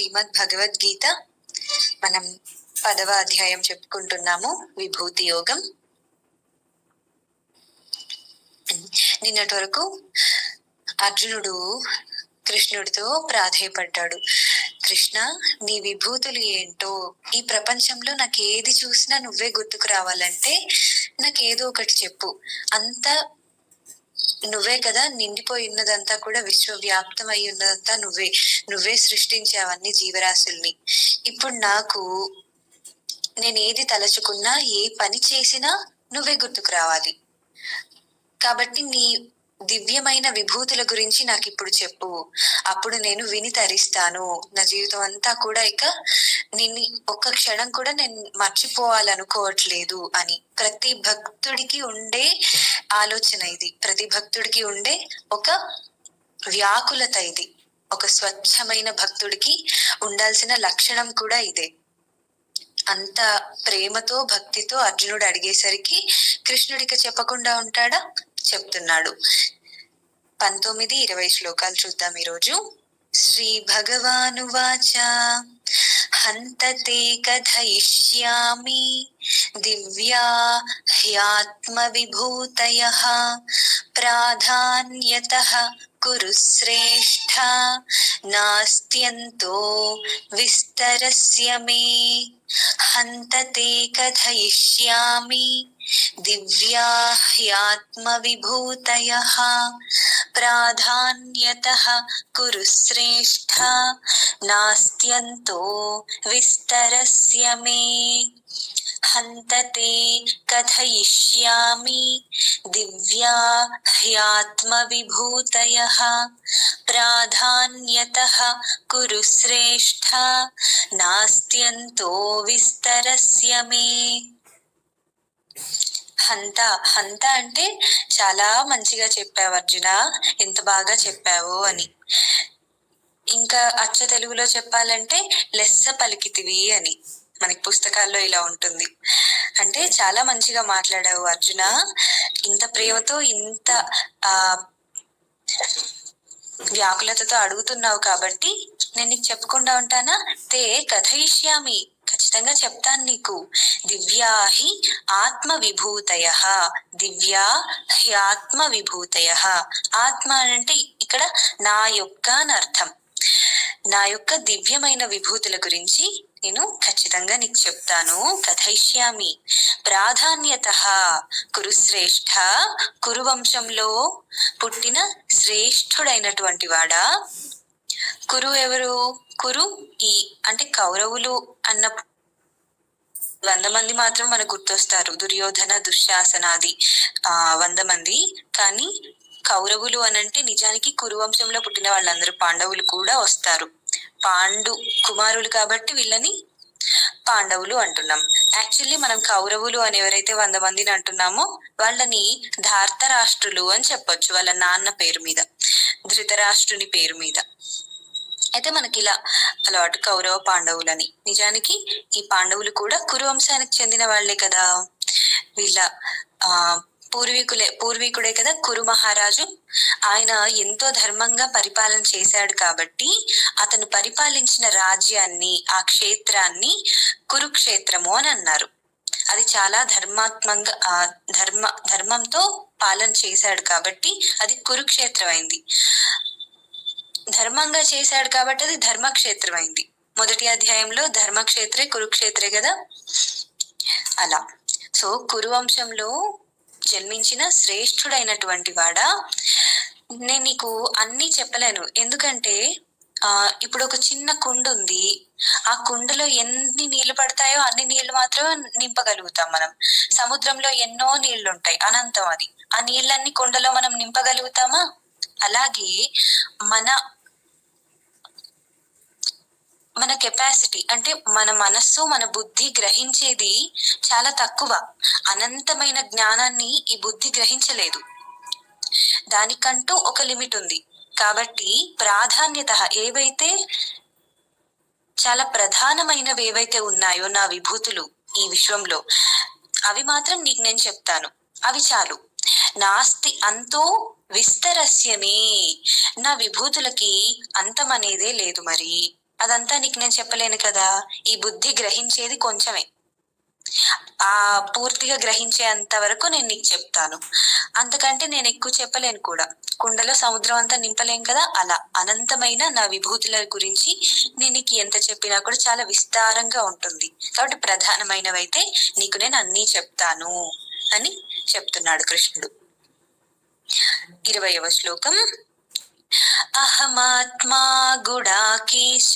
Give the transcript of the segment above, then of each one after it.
శ్రీమద్ భగవద్గీత మనం పదవ అధ్యాయం చెప్పుకుంటున్నాము విభూతి యోగం. నిన్నటి వరకు అర్జునుడు కృష్ణుడితో ప్రాధేయపడ్డాడు. కృష్ణ నీ విభూతులు ఏంటో? ఈ ప్రపంచంలో నాకు ఏది చూసినా నువ్వే గుర్తుకు రావాలంటే నాకు ఏదో ఒకటి చెప్పు. అంత నువ్వే కదా నిండిపోయి ఉన్నదంతా కూడా విశ్వవ్యాప్తం అయి ఉన్నదంతా నువ్వే. నువ్వే సృష్టించావన్నీ జీవరాశుల్ని. ఇప్పుడు నాకు నేను ఏది తలచుకున్నా ఏ పని చేసినా నువ్వే గుర్తుకు రావాలి. కాబట్టి నీ దివ్యమైన విభూతుల గురించి నాకు ఇప్పుడు చెప్పు. అప్పుడు నేను విని తరిస్తాను. నా జీవితం అంతా కూడా ఇక నిన్ను ఒక్క క్షణం కూడా నేను మర్చిపోవాలనుకోవట్లేదు అని. ప్రతి భక్తుడికి ఉండే ఆలోచన ఇది. ప్రతి భక్తుడికి ఉండే ఒక వ్యాకులత ఇది. ఒక స్వచ్ఛమైన భక్తుడికి ఉండాల్సిన లక్షణం కూడా ఇదే. అంత ప్రేమతో భక్తితో అర్జునుడు అడిగేసరికి కృష్ణుడికి చెప్పకుండా ఉంటాడా? చెప్తున్నాడు. పంతొమ్మిది ఇరవై శ్లోకాలు చూద్దాం ఈరోజు. శ్రీ భగవానువాచ హంతతే కథయిష్యామి దివ్యా హ్యాత్మ విభూతయ ప్రాధాన్యత కురు శ్రేష్ఠ నాస్త్యంతో విస్తరస్య మే హంతతే కథయిష్యామి దివ్యా హ్యాత్మ విభూతయ ప్రాధాన్యత కురు శ్రేష్ఠ నాస్త్యంతో విస్తరస్య మే హంతతే కథయిష్యామి దివ్యా హ్యాత్మ విభూతయ ప్రాధాన్యత కురు శ్రేష్ఠ నాస్త్యంతో విస్తరస్య మే హంత హంత అంటే చాలా మంచిగా చెప్పావు అర్జున ఎంత బాగా చెప్పావు అని. ఇంకా అచ్చ తెలుగులో చెప్పాలంటే లెస్స పలికితివి అని. మనకి పుస్తకాల్లో ఇలా ఉంటుంది. అంటే చాలా మంచిగా మాట్లాడావు అర్జున. ఇంత ప్రేమతో ఇంత ఆ వ్యాకులతతో అడుగుతున్నావు కాబట్టి నేను నీకు చెప్పకుండా ఉంటానా? తే కథయిష్యామి ఖచ్చితంగా చెప్తాను నీకు. దివ్యాహి ఆత్మ విభూతయ దివ్యా హి ఆత్మ విభూతయ ఆత్మ అంటే ఇక్కడ నా యొక్క అని అర్థం. నా యొక్క దివ్యమైన విభూతుల గురించి నేను ఖచ్చితంగా నీకు చెప్తాను. కథయిష్యామి. ప్రాధాన్యత కురుశ్రేష్ఠ కురువంశంలో పుట్టిన శ్రేష్ఠుడైనటువంటి వాడా? కురు ఎవరు? కురు ఈ అంటే కౌరవులు అన్న వంద మంది మాత్రం మనకు గుర్తొస్తారు. దుర్యోధన దుశ్శాసనాది ఆ వంద మంది. కానీ కౌరవులు అనంటే నిజానికి కురువంశంలో పుట్టిన వాళ్ళందరూ పాండవులు కూడా వస్తారు. పాండు కుమారులు కాబట్టి వీళ్ళని పాండవులు అంటున్నాం. యాక్చువల్లీ మనం కౌరవులు అని ఎవరైతే వంద మందిని అంటున్నామో వాళ్ళని ధార్తరాష్ట్రులు అని చెప్పొచ్చు వాళ్ళ నాన్న పేరు మీద ధృతరాష్ట్రుని పేరు మీద. అయితే మనకి ఇలా అలవాటు కౌరవ పాండవులని. నిజానికి ఈ పాండవులు కూడా కురువంశానికి చెందిన వాళ్ళే కదా. వీళ్ళ ఆ పూర్వీకులే పూర్వీకుడే కదా కురు మహారాజు. ఆయన ఎంతో ధర్మంగా పరిపాలన చేశాడు కాబట్టి అతను పరిపాలించిన రాజ్యాన్ని ఆ క్షేత్రాన్ని కురుక్షేత్రము అని అన్నారు. అది చాలా ధర్మాత్మంగా ధర్మ ధర్మంతో పాలన చేశాడు కాబట్టి అది కురుక్షేత్రం అయింది ధర్మంగా చేశాడు కాబట్టి అది ధర్మక్షేత్రం అయింది మొదటి అధ్యాయంలో ధర్మక్షేత్రే కురుక్షేత్రే కదా? అలా. సో కురువంశంలో జన్మించిన శ్రేష్ఠుడైనటువంటి వాడా? నేను నీకు అన్ని చెప్పలేను. ఎందుకంటే ఆ ఇప్పుడు ఒక చిన్న కుండ ఉంది. ఆ కుండలో ఎన్ని నీళ్ళు పడతాయో అన్ని నీళ్ళు మాత్రమే నింపగలుగుతాం మనం. సముద్రంలో ఎన్నో నీళ్ళు ఉంటాయి అనంతం అది. ఆ నీళ్ళన్ని కుండలో మనం నింపగలుగుతామా? అలాగే మన మన కెపాసిటీ అంటే మన మనస్సు మన బుద్ధి గ్రహించేది చాలా తక్కువ. అనంతమైన జ్ఞానాన్ని ఈ బుద్ధి గ్రహించలేదు. దానికంటూ ఒక లిమిట్ ఉంది. కాబట్టి ప్రాధాన్యత ఏవైతే చాలా ప్రధానమైనవి ఏవైతే ఉన్నాయో నా విభూతులు ఈ విశ్వంలో అవి మాత్రం నీకు నేను చెప్తాను. అవి చాలు. నాస్తి అంతో విస్తరస్యమే. నా విభూతులకి అంతం అనేదే లేదు మరి. అదంతా నీకు నేను చెప్పలేను కదా. ఈ బుద్ధి గ్రహించేది కొంచెమే. ఆ పూర్తిగా గ్రహించేంత వరకు నేను నీకు చెప్తాను. అంతకంటే నేను ఎక్కువ చెప్పలేను కూడా. కుండలో సముద్రం అంతా నింపలేం కదా? అలా అనంతమైన నా విభూతుల గురించి నేను నీకు ఎంత చెప్పినా కూడా చాలా విస్తారంగా ఉంటుంది. కాబట్టి ప్రధానమైనవైతే నీకు నేను అన్నీ చెప్తాను అని చెప్తున్నాడు కృష్ణుడు. ఇరవయవ శ్లోకం. అహమాత్మా గుడాకేశ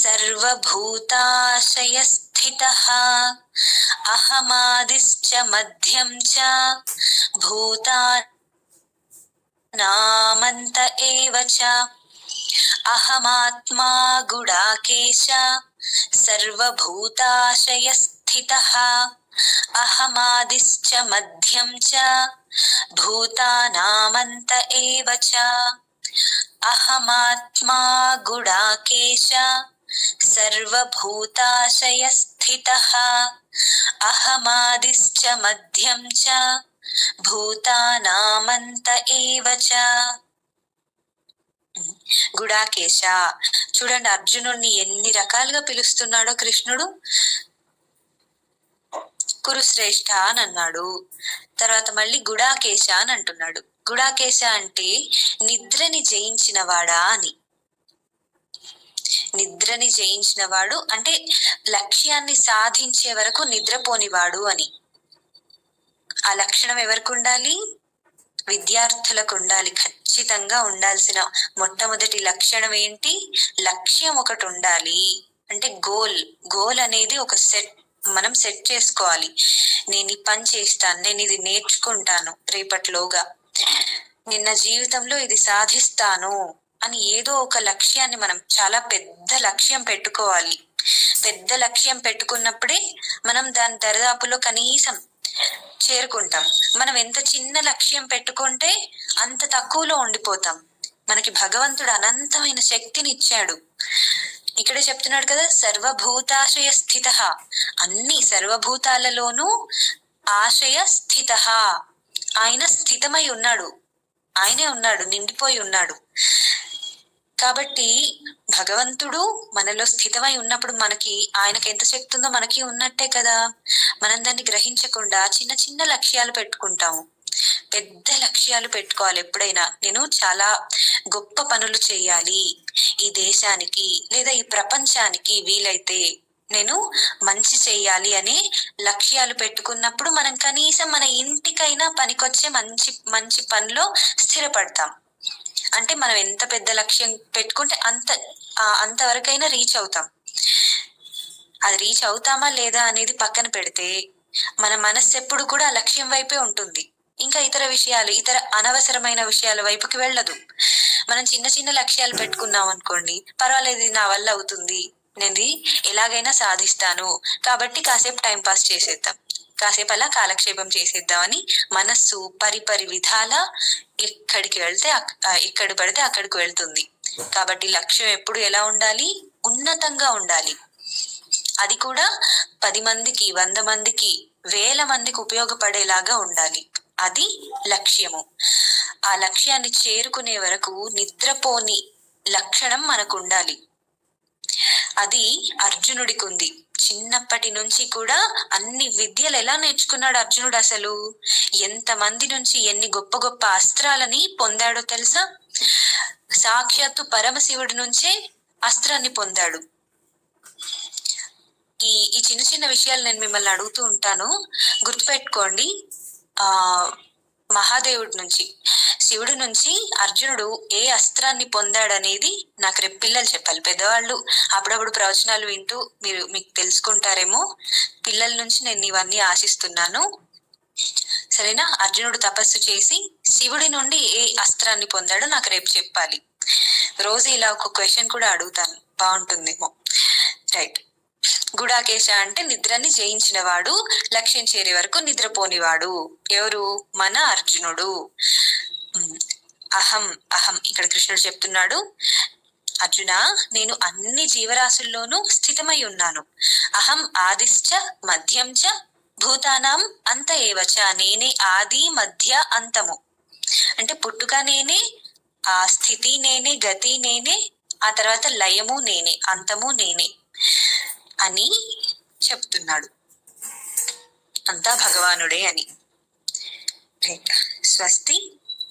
సర్వభూతాశయస్థితः అహమాదిశ్చ మధ్యం చ భూతానామంత ఏవ చ అహమాత్మా గుడాకేశ సర్వభూతాశయస్థితः అహమాదిశ్చ మధ్యం చ భూతానామంత ఏవ చ అహమాత్మా గుడాకేశ సర్వభూతాశయస్థిత అహమాదిశ్చ మధ్యం చ భూతానామంత ఏవ చ గుడాకేశ చూడండి అర్జునుడిని ఎన్ని రకాలుగా పిలుస్తున్నాడో కృష్ణుడు? కురుశ్రేష్ఠ అని అన్నాడు. తర్వాత మళ్ళీ గుడాకేశ అని అంటున్నాడు. గుడాకేశ అంటే నిద్రని జయించిన వాడా అని. నిద్రని జయించిన వాడు అంటే లక్ష్యాన్ని సాధించే వరకు నిద్రపోనివాడు అని. ఆ లక్షణం ఎవరికి ఉండాలి విద్యార్థులకు ఉండాలి ఖచ్చితంగా ఉండాల్సిన మొట్టమొదటి లక్షణం ఏంటి? లక్ష్యం ఒకటి ఉండాలి. అంటే గోల్. గోల్ అనేది ఒక సెట్ మనం సెట్ చేసుకోవాలి. నేను ఈ పని చేస్తాను నేను ఇది నేర్చుకుంటాను రేపటిలోగా. నిన్న జీవితంలో ఇది సాధిస్తాను అని ఏదో ఒక లక్ష్యాన్ని మనం చాలా పెద్ద లక్ష్యం పెట్టుకోవాలి. పెద్ద లక్ష్యం పెట్టుకున్నప్పుడే మనం దాని దరిదాపులో కనీసం చేరుకుంటాం. మనం ఎంత చిన్న లక్ష్యం పెట్టుకుంటే అంత తక్కువలో ఉండిపోతాం. మనకి భగవంతుడు అనంతమైన శక్తిని ఇచ్చాడు ఇక్కడ చెప్తున్నాడు కదా సర్వభూతాశయ స్థిత అన్ని సర్వభూతాలలోనూ ఆశయ స్థిత. ఆయన స్థితమై ఉన్నాడు. ఆయనే ఉన్నాడు నిండిపోయి ఉన్నాడు. కాబట్టి భగవంతుడు మనలో స్థితమై ఉన్నప్పుడు మనకి ఆయనకి ఎంత శక్తి ఉందో మనకి ఉన్నట్టే కదా. మనం దాన్ని గ్రహించకుండా చిన్న చిన్న లక్ష్యాలు పెట్టుకుంటాము. పెద్ద లక్ష్యాలు పెట్టుకోవాలి ఎప్పుడైనా. నేను చాలా గొప్ప పనులు చేయాలి. ఈ దేశానికి లేదా ఈ ప్రపంచానికి వీలైతే నేను మంచి చేయాలి అనే లక్ష్యాలు పెట్టుకున్నప్పుడు మనం కనీసం మన ఇంటికైనా పనికొచ్చే మంచి మంచి పనిలో స్థిరపడతాం. అంటే మనం ఎంత పెద్ద లక్ష్యం పెట్టుకుంటే అంత అంతవరకైనా రీచ్ అవుతాం. అది రీచ్ అవుతామా లేదా అనేది పక్కన పెడితే మన మనస్సు ఎప్పుడు కూడా ఆ లక్ష్యం వైపే ఉంటుంది. ఇంకా ఇతర విషయాలు ఇతర అనవసరమైన విషయాల వైపుకి వెళ్ళదు. మనం చిన్న చిన్న లక్ష్యాలు పెట్టుకున్నాం అనుకోండి పర్వాలేదు నా వల్ల అవుతుంది. నేను ఎలాగైనా సాధిస్తాను. కాబట్టి కాసేపు టైం పాస్ చేసేద్దాం. కాసేపు అలా కాలక్షేపం చేసేద్దామని మనస్సు పరిపరి విధాల ఎక్కడికి వెళ్తే ఎక్కడ పడితే అక్కడికి వెళ్తుంది. కాబట్టి లక్ష్యం ఎప్పుడు ఎలా ఉండాలి? ఉన్నతంగా ఉండాలి. అది కూడా పది మందికి వంద మందికి వేల మందికి ఉపయోగపడేలాగా ఉండాలి. అది లక్ష్యము. ఆ లక్ష్యాన్ని చేరుకునే వరకు నిద్రపోని లక్షణం మనకు ఉండాలి అది అర్జునుడికి ఉంది చిన్నప్పటి నుంచి కూడా అన్ని విద్యలు ఎలా నేర్చుకున్నాడు అర్జునుడు అసలు? ఎంతమంది నుంచి ఎన్ని గొప్ప గొప్ప అస్త్రాలని పొందాడో తెలుసా? సాక్షాత్తు పరమశివుడి నుంచే అస్త్రాన్ని పొందాడు. ఈ ఈ చిన్న చిన్న విషయాలు నేను మిమ్మల్ని అడుగుతూ ఉంటాను. గుర్తుపెట్టుకోండి మహాదేవుడి నుంచి శివుడి నుంచి అర్జునుడు ఏ అస్త్రాన్ని పొందాడనేది నాకు రేపు పిల్లలు చెప్పాలి. పెద్దవాళ్ళు అప్పుడప్పుడు ప్రవచనాలు వింటూ మీరు మీకు తెలుసుకుంటారేమో. పిల్లల నుంచి నేను ఇవన్నీ ఆశిస్తున్నాను. సరేనా? అర్జునుడు తపస్సు చేసి శివుడి నుండి ఏ అస్త్రాన్ని పొందాడో నాకు రేపు చెప్పాలి. రోజు ఇలా ఒక క్వశ్చన్ కూడా అడుగుతాను. బాగుంటుందేమో. రైట్. గుడాకేశ అంటే నిద్రని జయించినవాడు లక్ష్యం చేరే వరకు నిద్రపోనివాడు. ఎవరు? మన అర్జునుడు. అహం అహం. ఇక్కడ కృష్ణుడు చెప్తున్నాడు అర్జున నేను అన్ని జీవరాశుల్లోనూ స్థితమై ఉన్నాను. అహం ఆదిశ్చ మధ్యం చ భూతానాం అంత ఏవచ నేనే ఆది మధ్య అంతము. అంటే పుట్టుక నేనే ఆ స్థితి నేనే గతి నేనే ఆ తర్వాత లయము నేనే అంతము నేనే. అని చెప్తున్నాడు. అంతా భగవానుడే అని. రైట్. స్వస్తి.